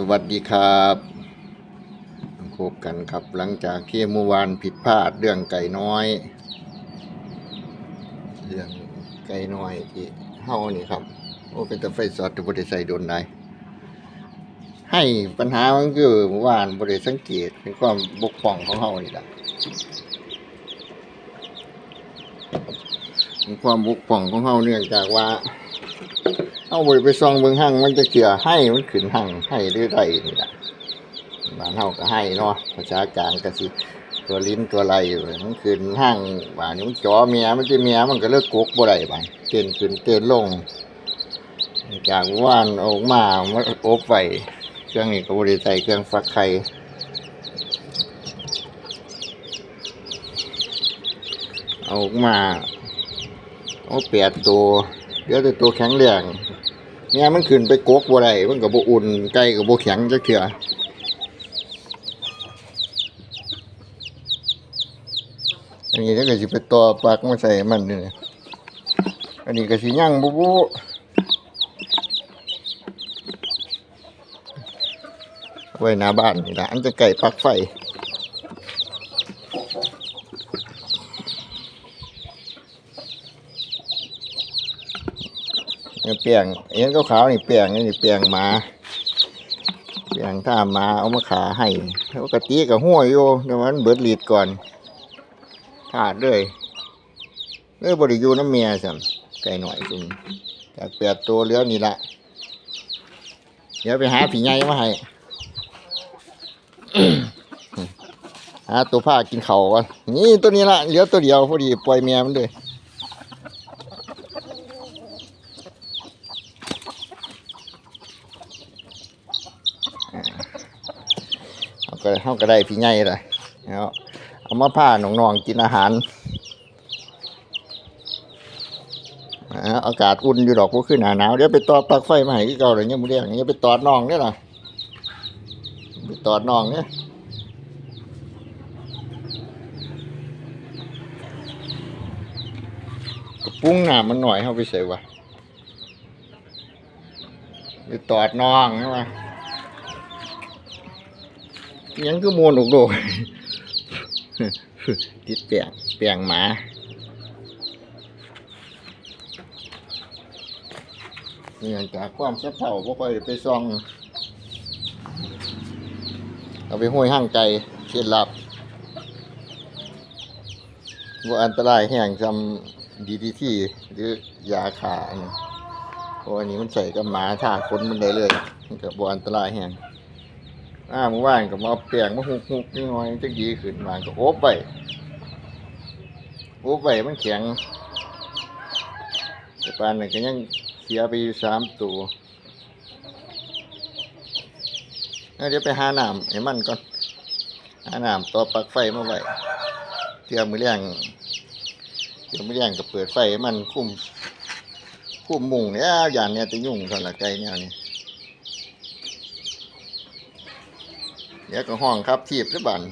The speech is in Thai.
สวัสดีครับพบกันครับหลังจากที่เมื่อวานผิดพลาดเรื่องไก่น้อย เรื่องไก่น้อยที่เฮานี่ครับ โอ้เป็นตะไฟสอดทบริใส่โดนได้ให้ปัญหามันคือเมื่อวานบริสังเกตเป็นความบกพร่องของเฮานี่แหละเป็นความบกพร่องของเฮาเนื่องจากว่า เอาบริไปซองเบิ่งหั่งมันจะเกลือให้มันขึ้นหั่งให้เรื่อยๆนี่แหละบ้านเฮาก็ให้เนาะภาษากลางก็สิตัวลิ้นตัวไหลอยู่มันขึ้นหั่งบ้านนี้มันจ่อเมียมันจะเมียมันก็เลิกกุกบ่ได้บาดเต้นขึ้นเต้นลง จากว่านออกมามันอบไว้เครื่องนี้ก็บ่ได้ใส่เครื่องฟักไข่เอาออกมาเอาแปดตัวเดี๋ยวแต่ตัวแข็งแรง เนี่ยมันขึ้นไปกกบ่ได้มันก็บ่อุ่นไก่ก็บ่แข็งจักเทื่ออันนี้ถ้าเกิดสิไปต่อปลักมาใส่มันนี่อันนี้ก็สิย่างบุบุไว้หน้าบ้านนี่ละอันจะไก่ปักไฟ เนี่ยเปียงเอ็นขาวๆนี่เปียงนี่เปียงหมาเปียงถ้าหมาเอามาขาให้ปกะติกับหัวอยู่เดี๋ยวมันเบิดลีดก่อนขาดเลยเอ้ยบริยูน้ำเมียสัมไก่หน่อยจุ่มจากแปดตัวเหลือนี่ละเดี๋ยวไปหาผีใหญ่มาให้หาตัวผ้ากินเขาก่อนนี่ตัวนี้ละเหลือตัวเดียวพอดีปล่อยเมียมันเลย เขา ก็เขาก็ได้พี่ใหญ่เลยเอามาผ้าหนองๆกินอาหารอากาศอุ่นอยู่ดอกพวกขึ้นหนาหนาวเดี๋ยวไปตอดปลั๊กไฟมาให้คือเก่าเลยเนี่ยมึงเรียกอย่างเงี้ยไปตอดน้องเนี่ยนะไปตอดน้องเนี่ยปุ้งหนามันหน่อยเข้าไปใส่วะไปตอดน้องใช่ไหม ยังคือมวนอกโดกติดเปียงเปียงหมาเนื่องจากความเสับเท่าบ่ค่อยได้ไปซอง เอาไปห้อยห้างไก่เคล็ดลับว่าอันตรายแห่งจำดีดีที่หรือยาขาเนี่ยเพราะอันนี้มันใส่กับหมาถ้าคนมันได้เลย มันก็บ่อันตรายแห่ง อ้ามือวานก็มาเอาแปลงมาหุกหุกนิดหน่อยจะดีขึ้นมาก็โอบไปโอบไปมันแข็งแต่ปานนั้นก็ยังเสียไปอยู่สามตัวเอาเดี๋ยวไปหาน้ำให้มันก่อนหาน้ำต่อปลั๊กไฟมาไว้เตรียมมือเลี้ยงเตรียมมือเลี้ยงก็เปิดไฟให้มันคุ้มคุ้มมุงเนี่ยอย่างเนี้ยจะยุ่งสำหรับไก่เนี่ยนี่ เดี๋ยวก็ห้องครับทีบหรือบัน